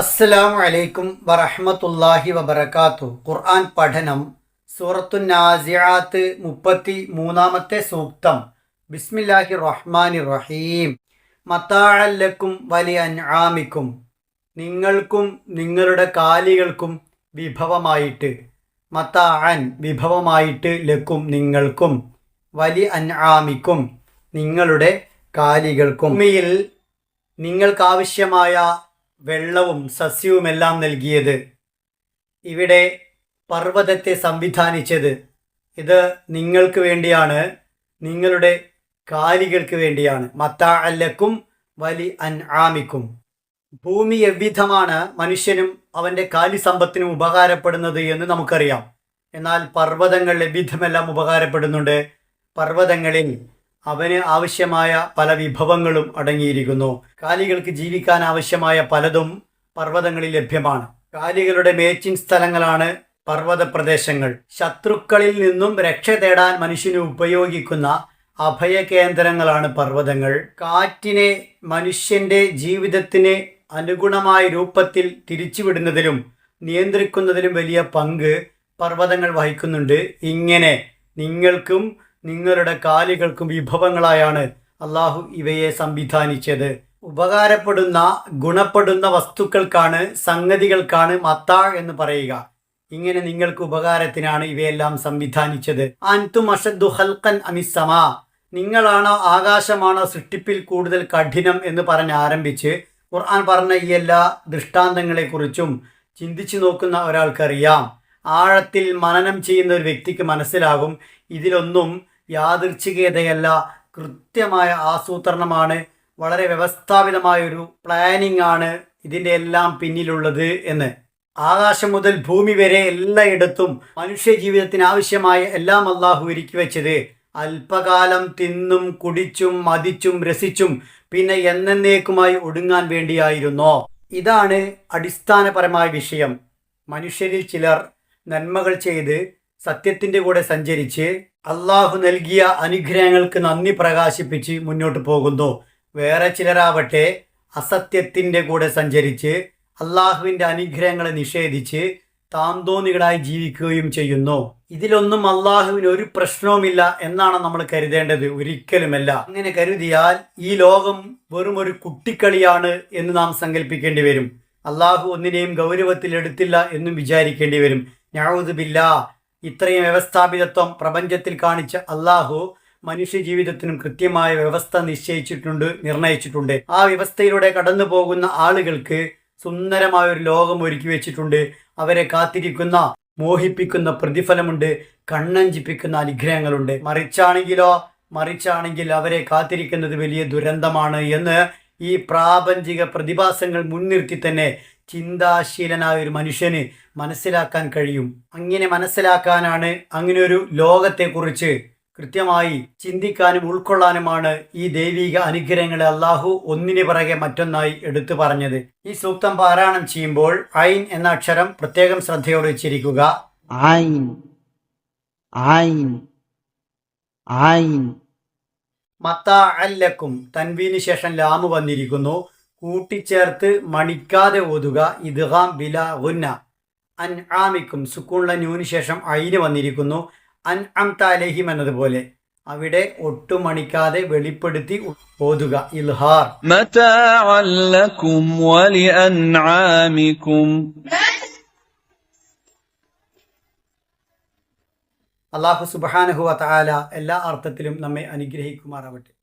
അസ്സലാമു അലൈക്കും വറഹ്മത്തുള്ളാഹി വബറകാത്തു. ഖുർആൻ പഠനം സൂറത്തു നാസിയാത്ത് മുപ്പത്തി മൂന്നാമത്തെ സൂക്തം. ബിസ്മില്ലാഹി റഹ്മാനി റഹീം. മത്താഴല്ലക്കും വലിയ അൻആമിക്കും. നിങ്ങൾക്കും നിങ്ങളുടെ കാലികൾക്കും വിഭവമായിട്ട് മത്താഅൻ വിഭവമായിട്ട് ലക്കും നിങ്ങൾക്കും വലി അൻആമിക്കും നിങ്ങളുടെ കാലികൾക്കും. ഭൂമിയിൽ നിങ്ങൾക്കാവശ്യമായ വെള്ളവും സസ്യവുമെല്ലാം നൽകിയത്. ഇവിടെ പർവതത്തെ സംവിധാനിച്ചത് ഇത് നിങ്ങൾക്ക് വേണ്ടിയാണ് നിങ്ങളുടെ കാലികൾക്ക് വേണ്ടിയാണ്. മത്താ അല്ലക്കും വലി അൻ ആമിക്കും ഭൂമി എവ്വിധമാണ് മനുഷ്യനും അവന്റെ കാലിസമ്പത്തിനും ഉപകാരപ്പെടുന്നത് എന്ന് നമുക്കറിയാം. എന്നാൽ പർവതങ്ങൾ എവ്വിധമെല്ലാം ഉപകാരപ്പെടുന്നുണ്ട്? പർവതങ്ങളിൽ അവന് ആവശ്യമായ പല വിഭവങ്ങളും അടങ്ങിയിരിക്കുന്നു. കാലികൾക്ക് ജീവിക്കാൻ ആവശ്യമായ പലതും പർവതങ്ങളിൽ ലഭ്യമാണ്. കാലികളുടെ മേച്ചിങ് സ്ഥലങ്ങളാണ് പർവത പ്രദേശങ്ങൾ ശത്രുക്കളിൽ നിന്നും രക്ഷ തേടാൻ മനുഷ്യന് ഉപയോഗിക്കുന്ന അഭയ കേന്ദ്രങ്ങളാണ് പർവതങ്ങൾ. കാറ്റിനെ മനുഷ്യന്റെ ജീവിതത്തിന് അനുഗുണമായ രൂപത്തിൽ തിരിച്ചുവിടുന്നതിലും നിയന്ത്രിക്കുന്നതിലും വലിയ പങ്ക് പർവതങ്ങൾ വഹിക്കുന്നുണ്ട്. ഇങ്ങനെ നിങ്ങൾക്കും നിങ്ങളുടെ കാലുകൾക്കും വിഭവങ്ങളായാണ് അള്ളാഹു ഇവയെ സംവിധാനിച്ചത്. ഉപകാരപ്പെടുന്ന ഗുണപ്പെടുന്ന വസ്തുക്കൾക്കാണ് സംഗതികൾക്കാണ് മത്താ എന്ന് പറയുക. ഇങ്ങനെ നിങ്ങൾക്ക് ഉപകാരത്തിനാണ് ഇവയെല്ലാം സംവിധാനിച്ചത്. അൻതും അഷദ്ദു ഹൽക്കൻ അമിസമാ നിങ്ങളാണോ ആകാശമാണോ സൃഷ്ടിപ്പിൽ കൂടുതൽ കഠിനം എന്ന് പറഞ്ഞ് ആരംഭിച്ച് ഖുർആൻ പറഞ്ഞ ഈ എല്ലാ ദൃഷ്ടാന്തങ്ങളെക്കുറിച്ചും ചിന്തിച്ചു നോക്കുന്ന ഒരാൾക്കറിയാം. ആഴത്തിൽ മനനം ചെയ്യുന്ന ഒരു വ്യക്തിക്ക് മനസ്സിലാകും. ഇതിലൊന്നും യാദൃച്ഛികതയല്ല കൃത്യമായ ആസൂത്രണമാണ് വളരെ വ്യവസ്ഥാപിതമായൊരു പ്ലാനിംഗ് ആണ് ഇതിന്റെ എല്ലാം പിന്നിലുള്ളത് എന്ന്. ആകാശം മുതൽ ഭൂമി വരെ എല്ലായിടത്തും മനുഷ്യ ജീവിതത്തിന് ആവശ്യമായ എല്ലാം അള്ളാഹു ഒരുക്കി വെച്ചത്. അല്പകാലം തിന്നും കുടിച്ചും മതിച്ചും രസിച്ചും പിന്നെ എന്നേക്കുമായി ഒടുങ്ങാൻ വേണ്ടിയായിരുന്നോ. ഇതാണ് അടിസ്ഥാനപരമായ വിഷയം. മനുഷ്യരിൽ ചിലർ നന്മകൾ ചെയ്ത് സത്യത്തിന്റെ കൂടെ സഞ്ചരിച്ച് അള്ളാഹു നൽകിയ അനുഗ്രഹങ്ങൾക്ക് നന്ദി പ്രകാശിപ്പിച്ച് മുന്നോട്ട് പോകുന്നു. വേറെ ചിലരാവട്ടെ അസത്യത്തിന്റെ കൂടെ സഞ്ചരിച്ച് അള്ളാഹുവിന്റെ അനുഗ്രഹങ്ങളെ നിഷേധിച്ച് താന്തോന്നികളായി ജീവിക്കുകയും ചെയ്യുന്നു. ഇതിലൊന്നും അള്ളാഹുവിന് ഒരു പ്രശ്നവുമില്ല എന്നാണ് നമ്മൾ കരുതേണ്ടത് ഒരിക്കലുമല്ല. അങ്ങനെ കരുതിയാൽ ഈ ലോകം വെറും ഒരു കുട്ടിക്കളിയാണ് എന്ന് നാം സങ്കല്പിക്കേണ്ടി വരും. അള്ളാഹു ഒന്നിനെയും ഗൗരവത്തിൽ എടുത്തില്ല എന്നും വിചാരിക്കേണ്ടി വരും. ഞാവുതുബില്ല ഇത്രയും വ്യവസ്ഥാപിതത്വം പ്രപഞ്ചത്തിൽ കാണിച്ച അള്ളാഹു മനുഷ്യ ജീവിതത്തിനും കൃത്യമായ വ്യവസ്ഥ നിശ്ചയിച്ചിട്ടുണ്ട് നിർണയിച്ചിട്ടുണ്ട്. ആ വ്യവസ്ഥയിലൂടെ കടന്നു പോകുന്ന ആളുകൾക്ക് സുന്ദരമായ ഒരു ലോകം ഒരുക്കി വെച്ചിട്ടുണ്ട്. അവരെ കാത്തിരിക്കുന്ന മോഹിപ്പിക്കുന്ന പ്രതിഫലമുണ്ട് കണ്ണഞ്ചിപ്പിക്കുന്ന അനുഗ്രഹങ്ങളുണ്ട്. മറിച്ചാണെങ്കിലോ മറിച്ചാണെങ്കിൽ അവരെ കാത്തിരിക്കുന്നത് വലിയ ദുരന്തമാണ് എന്ന് ഈ പ്രാപഞ്ചിക പ്രതിഭാസങ്ങൾ മുൻനിർത്തി തന്നെ ചിന്താശീലനായ ഒരു മനുഷ്യന് മനസ്സിലാക്കാൻ കഴിയും. അങ്ങനെ മനസ്സിലാക്കാനാണ് അങ്ങനെ ഒരു ലോകത്തെക്കുറിച്ച് കൃത്യമായി ചിന്തിക്കാനും ഉൾക്കൊള്ളാനുമാണ് ഈ ദൈവിക അനുഗ്രഹങ്ങളെ അള്ളാഹു ഒന്നിന് പിറകെ മറ്റൊന്നായി എടുത്തു പറഞ്ഞത്. ഈ സൂക്തം പാരായണം ചെയ്യുമ്പോൾ ഐൻ എന്ന അക്ഷരം പ്രത്യേകം ശ്രദ്ധയോടെ വെച്ചിരിക്കുക. ഐൻ ഐൻ ഐൻ. മത്ത അല്ലക്കും തൻവീന് ശേഷം ലാമു വന്നിരിക്കുന്നു. കൂട്ടിച്ചേർത്ത് മണിക്കാതെ ഓതുക ഇദ്ഹാം ബില ഗുന്ന. അൻ ആമിക്കും സുക്കൂണുള്ള ന്യൂന് ശേഷം അയിന് വന്നിരിക്കുന്നു. അൻ അം താലേഹിം എന്നതുപോലെ. അവിടെ ഒട്ടും മണിക്കാതെ വെളിപ്പെടുത്തി ഓതുക ഇൽഹാർ. അള്ളാഹു സുബാനഹു വാല എല്ലാ അർത്ഥത്തിലും നമ്മെ അനുഗ്രഹിക്കുമാറാവട്ടെ.